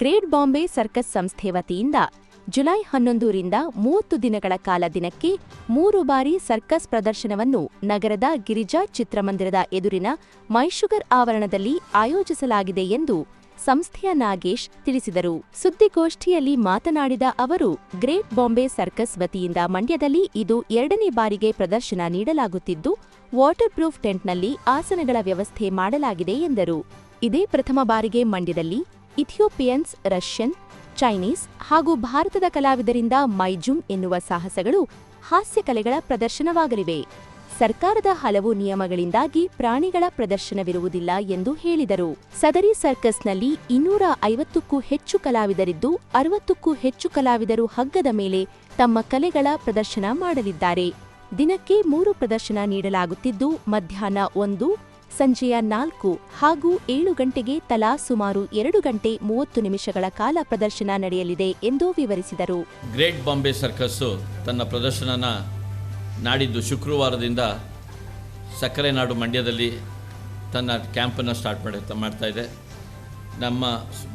Great Bombay circus ಸಂಸ್ಥೆ ವತಿಯಿಂದ July ಹನ್ನೊಂದರಿಂದ ಮೂವತ್ತು ದಿನಗಳ ಕಾಲ ದಿನಕ್ಕೆ ಮೂರು ಬಾರಿ ಸರ್ಕಸ್ ಪ್ರದರ್ಶನವನ್ನು ನಗರದ ಗಿರಿಜಾ ಚಿತ್ರಮಂದಿರದ ಎದುರಿನ ಮೈಶುಗರ್ ಆವರಣದಲ್ಲಿ ಆಯೋಜಿಸಲಾಗಿದೆ ಎಂದು ಸಂಸ್ಥೆಯ ನಾಗೇಶ್ ತಿಳಿಸಿದರು. ಸುದ್ದಿಗೋಷ್ಠಿಯಲ್ಲಿ ಮಾತನಾಡಿದ ಅವರು, ಗ್ರೇಟ್ ಬಾಂಬೆ ಸರ್ಕಸ್ ವತಿಯಿಂದ ಮಂಡ್ಯದಲ್ಲಿ ಇದು ಎರಡನೇ ಬಾರಿಗೆ ಪ್ರದರ್ಶನ ನೀಡಲಾಗುತ್ತಿದ್ದು ವಾಟರ್ ಪ್ರೂಫ್ ಟೆಂಟ್ನಲ್ಲಿ ಆಸನಗಳ ವ್ಯವಸ್ಥೆ ಮಾಡಲಾಗಿದೆ ಎಂದರು. ಇದೇ ಪ್ರಥಮ ಬಾರಿಗೆ ಮಂಡ್ಯದಲ್ಲಿ ಇಥಿಯೋಪಿಯನ್ಸ್, ರಷ್ಯನ್, ಚೈನೀಸ್ ಹಾಗೂ ಭಾರತದ ಕಲಾವಿದರಿಂದ ಮೈಜುಮ್ ಎನ್ನುವ ಸಾಹಸಗಳು ಹಾಸ್ಯ ಕಲೆಗಳ ಪ್ರದರ್ಶನವಾಗಲಿವೆ. ಸರ್ಕಾರದ ಹಲವು ನಿಯಮಗಳಿಂದಾಗಿ ಪ್ರಾಣಿಗಳ ಪ್ರದರ್ಶನವಿರುವುದಿಲ್ಲ ಎಂದು ಹೇಳಿದರು. ಸದರಿ ಸರ್ಕಸ್ನಲ್ಲಿ ಇನ್ನೂರ ಐವತ್ತಕ್ಕೂ ಹೆಚ್ಚು ಕಲಾವಿದರಿದ್ದು, ಅರವತ್ತಕ್ಕೂ ಹೆಚ್ಚು ಕಲಾವಿದರು ಹಗ್ಗದ ಮೇಲೆ ತಮ್ಮ ಕಲೆಗಳ ಪ್ರದರ್ಶನ ಮಾಡಲಿದ್ದಾರೆ. ದಿನಕ್ಕೆ ಮೂರು ಪ್ರದರ್ಶನ ನೀಡಲಾಗುತ್ತಿದ್ದು, ಮಧ್ಯಾಹ್ನ ಒಂದು ಸಂಜೆಯ ನಾಲ್ಕು ಹಾಗೂ ಏಳು ಗಂಟೆಗೆ ತಲಾ ಸುಮಾರು ಎರಡು ಗಂಟೆ ಮೂವತ್ತು ನಿಮಿಷಗಳ ಕಾಲ ಪ್ರದರ್ಶನ ನಡೆಯಲಿದೆ ಎಂದು ವಿವರಿಸಿದರು. ಗ್ರೇಟ್ ಬಾಂಬೆ ಸರ್ಕಸ್ ತನ್ನ ಪ್ರದರ್ಶನನ ನಾಡಿದ್ದು ಶುಕ್ರವಾರದಿಂದ ಸಕ್ಕರೆ ನಾಡು ಮಂಡ್ಯದಲ್ಲಿ ತನ್ನ ಕ್ಯಾಂಪನ್ನು ಸ್ಟಾರ್ಟ್ ಮಾಡಿ, ಮಾಡ್ತಾ ಇದೆ. ನಮ್ಮ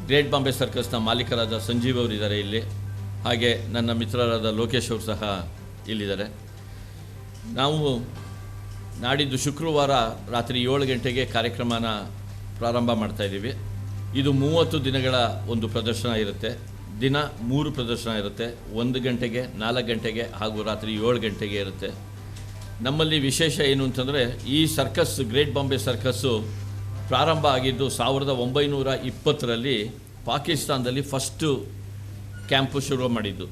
ಗ್ರೇಟ್ ಬಾಂಬೆ ಸರ್ಕಸ್ನ ಮಾಲೀಕರಾದ ಸಂಜೀವ್ ಅವರಿದ್ದಾರೆ ಇಲ್ಲಿ. ಹಾಗೆ ನನ್ನ ಮಿತ್ರರಾದ ಲೋಕೇಶ್ ಅವರು ಸಹ ಇಲ್ಲಿದ್ದಾರೆ. ನಾವು ನಾಡಿದ್ದು ಶುಕ್ರವಾರ ರಾತ್ರಿ ಏಳು ಗಂಟೆಗೆ ಕಾರ್ಯಕ್ರಮನ ಪ್ರಾರಂಭ ಮಾಡ್ತಾ ಇದ್ದೀವಿ. ಇದು ಮೂವತ್ತು ದಿನಗಳ ಒಂದು ಪ್ರದರ್ಶನ ಇರುತ್ತೆ. ದಿನ ಮೂರು ಪ್ರದರ್ಶನ ಇರುತ್ತೆ. ಒಂದು ಗಂಟೆಗೆ, ನಾಲ್ಕು ಗಂಟೆಗೆ ಹಾಗೂ ರಾತ್ರಿ ಏಳು ಗಂಟೆಗೆ ಇರುತ್ತೆ. ನಮ್ಮಲ್ಲಿ ವಿಶೇಷ ಏನು ಅಂತಂದರೆ, ಈ ಸರ್ಕಸ್, ಗ್ರೇಟ್ ಬಾಂಬೆ ಸರ್ಕಸ್ಸು ಪ್ರಾರಂಭ ಆಗಿದ್ದು ಸಾವಿರದ ಒಂಬೈನೂರ ಇಪ್ಪತ್ತರಲ್ಲಿ ಪಾಕಿಸ್ತಾನದಲ್ಲಿ ಫಸ್ಟು ಕ್ಯಾಂಪು ಶುರು ಮಾಡಿದ್ದು.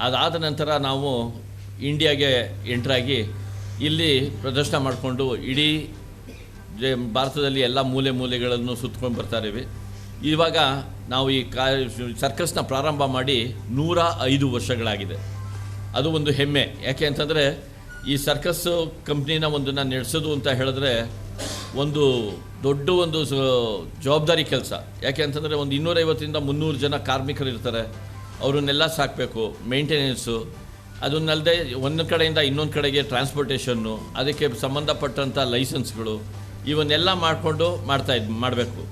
ಅದಾದ ನಂತರ ನಾವು ಇಂಡಿಯಾಗೆ ಎಂಟ್ರಾಗಿ ಇಲ್ಲಿ ಪ್ರದರ್ಶನ ಮಾಡಿಕೊಂಡು ಇಡೀ ಭಾರತದಲ್ಲಿ ಎಲ್ಲ ಮೂಲೆ ಮೂಲೆಗಳನ್ನು ಸುತ್ತಕೊಂಡು ಬರ್ತಾ ಇದ್ದೀವಿ. ಇವಾಗ ನಾವು ಈ ಕಾ ಸರ್ಕಸ್ನ ಪ್ರಾರಂಭ ಮಾಡಿ ನೂರ ಐದು ವರ್ಷಗಳಾಗಿದೆ. ಅದು ಒಂದು ಹೆಮ್ಮೆ. ಯಾಕೆ ಅಂತಂದರೆ ಈ ಸರ್ಕಸ್ ಕಂಪ್ನಿನ ಒಂದನ್ನು ನಡೆಸೋದು ಅಂತ ಹೇಳಿದ್ರೆ ಒಂದು ದೊಡ್ಡ ಒಂದು ಜವಾಬ್ದಾರಿ ಕೆಲಸ. ಯಾಕೆ ಅಂತಂದರೆ ಒಂದು ಇನ್ನೂರೈವತ್ತರಿಂದ ಮುನ್ನೂರು ಜನ ಕಾರ್ಮಿಕರು ಇರ್ತಾರೆ ಅವರನ್ನೆಲ್ಲ ಸಾಕಬೇಕು ಮೇಂಟೆನೆನ್ಸು ಅದನ್ನಲ್ಲದೆ ಒಂದು ಕಡೆಯಿಂದ ಇನ್ನೊಂದು ಕಡೆಗೆ ಟ್ರಾನ್ಸ್ಪೋರ್ಟೇಷನ್ನು ಅದಕ್ಕೆ ಸಂಬಂಧಪಟ್ಟಂಥ ಲೈಸೆನ್ಸ್ಗಳು ಇವನ್ನೆಲ್ಲ ಮಾಡಿಕೊಂಡು ಮಾಡ್ತಾ ಇದ್, ಮಾಡಬೇಕು.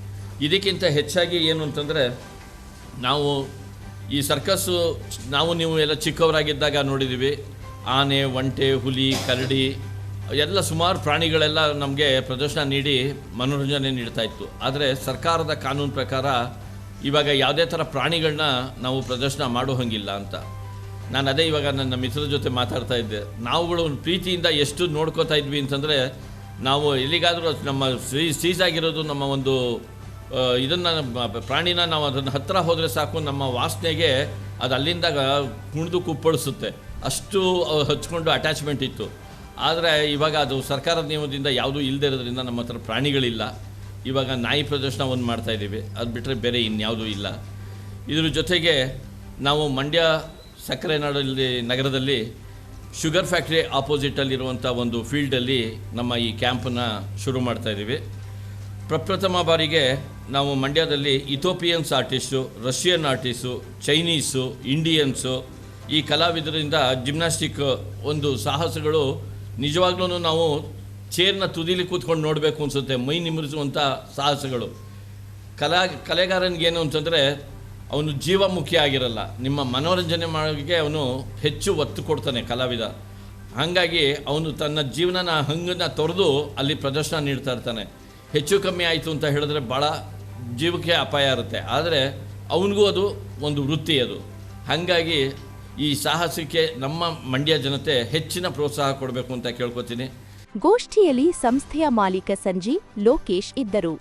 ಇದಕ್ಕಿಂತ ಹೆಚ್ಚಾಗಿ ಏನು ಅಂತಂದರೆ, ನಾವು ಈ ಸರ್ಕಸ್ಸು ನಾವು ನೀವು ಎಲ್ಲ ಚಿಕ್ಕವರಾಗಿದ್ದಾಗ ನೋಡಿದ್ದೀವಿ ಆನೆ, ಒಂಟೆ, ಹುಲಿ, ಕರಡಿ, ಎಲ್ಲ ಸುಮಾರು ಪ್ರಾಣಿಗಳೆಲ್ಲ ನಮಗೆ ಪ್ರದರ್ಶನ ನೀಡಿ ಮನೋರಂಜನೆ ನೀಡ್ತಾ ಇತ್ತು. ಆದರೆ ಸರ್ಕಾರದ ಕಾನೂನು ಪ್ರಕಾರ ಇವಾಗ ಯಾವುದೇ ಥರ ಪ್ರಾಣಿಗಳನ್ನ ನಾವು ಪ್ರದರ್ಶನ ಮಾಡೋ ಹಂಗಿಲ್ಲ ಅಂತ. ನಾನು ಅದೇ ಇವಾಗ ನನ್ನ ಮಿತ್ರರ ಜೊತೆ ಮಾತಾಡ್ತಾ ಇದ್ದೆ. ನಾವುಗಳು ಒಂದು ಪ್ರೀತಿಯಿಂದ ಎಷ್ಟು ನೋಡ್ಕೋತಾ ಇದ್ವಿ ಅಂತಂದರೆ, ನಾವು ಎಲ್ಲಿಗಾದರೂ ನಮ್ಮ ಸೀ ಸೀಸಾಗಿರೋದು ನಮ್ಮ ಒಂದು ಇದನ್ನು ಪ್ರಾಣಿನ ನಾವು ಅದನ್ನು ಹತ್ತಿರ ಹೋದರೆ ಸಾಕು, ನಮ್ಮ ವಾಸನೆಗೆ ಅದು ಅಲ್ಲಿಂದ ಕುಣಿದು ಕುಪ್ಪಳಿಸುತ್ತೆ. ಅಷ್ಟು ಹಚ್ಕೊಂಡು ಅಟ್ಯಾಚ್ಮೆಂಟ್ ಇತ್ತು. ಆದರೆ ಇವಾಗ ಅದು ಸರ್ಕಾರದ ನಿಯಮದಿಂದ ಯಾವುದೂ ಇಲ್ಲದೆ ಇರೋದ್ರಿಂದ ನಮ್ಮ ಹತ್ರ ಪ್ರಾಣಿಗಳಿಲ್ಲ. ಇವಾಗ ನಾಯಿ ಪ್ರದರ್ಶನ ಒಂದು ಮಾಡ್ತಾ ಇದ್ದೀವಿ ಅದು ಬಿಟ್ಟರೆ ಬೇರೆ ಇನ್ಯಾವುದೂ ಇಲ್ಲ. ಇದ್ರ ಜೊತೆಗೆ ನಾವು ಮಂಡ್ಯ ಸಕ್ಕರೆ ನಾಡಲ್ಲಿ ನಗರದಲ್ಲಿ ಶುಗರ್ ಫ್ಯಾಕ್ಟ್ರಿ ಆಪೋಸಿಟಲ್ಲಿರುವಂಥ ಒಂದು ಫೀಲ್ಡಲ್ಲಿ ನಮ್ಮ ಈ ಕ್ಯಾಂಪನ್ನು ಶುರು ಮಾಡ್ತಾ ಇದ್ದೀವಿ. ಪ್ರಪ್ರಥಮ ಬಾರಿಗೆ ನಾವು ಮಂಡ್ಯದಲ್ಲಿ Ethiopians artist, Russian artist, Chinese, Indians, ಈ ಕಲಾವಿದರಿಂದ ಜಿಮ್ನಾಸ್ಟಿಕ್ ಒಂದು ಸಾಹಸಗಳು ನಿಜವಾಗ್ಲೂ ನಾವು ಚೇರ್ನ ತುದಿಲಿ ಕೂತ್ಕೊಂಡು ನೋಡಬೇಕು ಅನಿಸುತ್ತೆ, ಮೈ ನಿಮರಿಸುವಂಥ ಸಾಹಸಗಳು. ಕಲಾ, ಕಲೆಗಾರನಿಗೇನು ಅಂತಂದರೆ ಅವನು ಜೀವಮುಖಿ ಆಗಿರಲ್ಲ. ನಿಮ್ಮ ಮನೋರಂಜನೆ ಮಾಡೋಕ್ಕೆ ಅವನು ಹೆಚ್ಚು ಒತ್ತು ಕೊಡ್ತಾನೆ ಕಲಾವಿದ. ಹಾಗಾಗಿ ಅವನು ತನ್ನ ಜೀವನನ ಹಂಗನ್ನು ತೊರೆದು ಅಲ್ಲಿ ಪ್ರದರ್ಶನ ನೀಡ್ತಾ ಇರ್ತಾನೆ. ಹೆಚ್ಚು ಕಮ್ಮಿ ಆಯಿತು ಅಂತ ಹೇಳಿದ್ರೆ ಭಾಳ ಜೀವಕ್ಕೆ ಅಪಾಯ ಇರುತ್ತೆ. ಆದರೆ ಅವನಿಗೂ ಅದು ಒಂದು ವೃತ್ತಿ ಅದು. ಹಾಗಾಗಿ ಈ ಸಾಹಸಕ್ಕೆ ನಮ್ಮ ಮಂಡ್ಯ ಜನತೆ ಹೆಚ್ಚಿನ ಪ್ರೋತ್ಸಾಹ ಕೊಡಬೇಕು ಅಂತ ಕೇಳ್ಕೊತೀನಿ. ಗೋಷ್ಠಿಯಲ್ಲಿ ಸಂಸ್ಥೆಯ ಮಾಲೀಕ ಸಂಜೀವ್ ಲೋಕೇಶ್ ಇದ್ದರು.